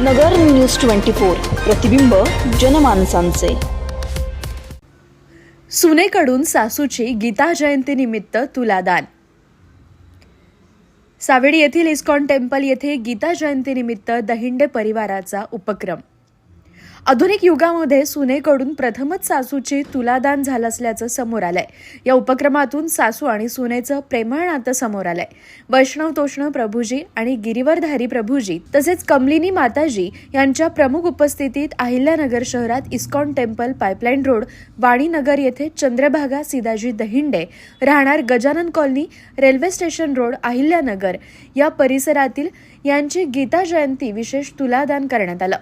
नगर news twenty four प्रतिबिंब जनमानसांचे. सुनेकडून सासूची गीता जयंतीनिमित्त तुलादान. सावेडी येथील इस्कॉन टेम्पल येथे गीता जयंतीनिमित्त दहिंडे परिवाराचा उपक्रम. आधुनिक युगामध्ये सुनेकडून प्रथमच सासूची तुलादान झालं असल्याचं समोर आलंय. या उपक्रमातून सासू आणि सुनेचं प्रेमळ नातं समोर आलंय. वैष्णव तोष्ण प्रभूजी आणि गिरीवरधारी प्रभूजी तसेच कमलिनी माताजी यांच्या प्रमुख उपस्थितीत अहिल्यानगर शहरात ISKCON temple pipeline road Vaninagar येथे चंद्रभागा सिदाजी दहिंडे राहणार Gajanan colony railway station road Ahilyanagar या परिसरातील यांची गीता जयंती विशेष तुलादान करण्यात आलं.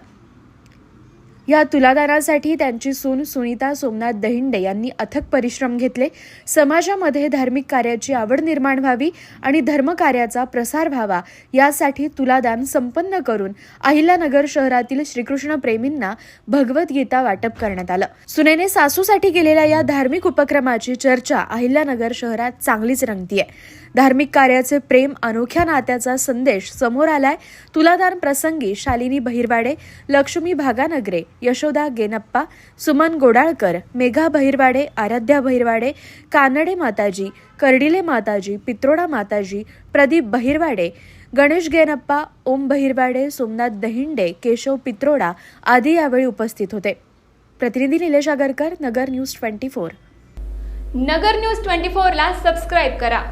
या तुलादानासाठी त्यांची सून सुनीता सोमनाथ दहिंडे यांनी अथक परिश्रम घेतले. समाजामध्ये धार्मिक कार्याची आवड निर्माण व्हावी आणि धर्मकार्याचा प्रसार व्हावा यासाठी तुलादान संपन्न करून अहिल्यानगर शहरातील श्रीकृष्ण प्रेमींना भगवद्गीता वाटप करण्यात आलं. सुनेने सासूसाठी केलेल्या या धार्मिक उपक्रमाची चर्चा अहिल्यानगर शहरात चांगलीच रंगतीये. धार्मिक कार्याचे प्रेम अनोख्या नात्याचा संदेश समोर आलाय. तुलादान प्रसंगी शालिनी बहिरवाडे लक्ष्मी भागानगरे यशोदा गेनप्पा सुमन गोडाळकर मेघा भैरवाडे आराध्या भैरवाडे कानडे माताजी कर्डिले माताजी पित्रोडा माताजी प्रदीप बहिरवाडे गणेश गेनप्पा ओम बहिरवाडे सोमनाथ दहिंडे केशव पित्रोडा आदी यावेळी उपस्थित होते. प्रतिनिधी Nilesh Agarkar Nagar news twenty four. Nagar news twenty फोरला सबस्क्राईब करा.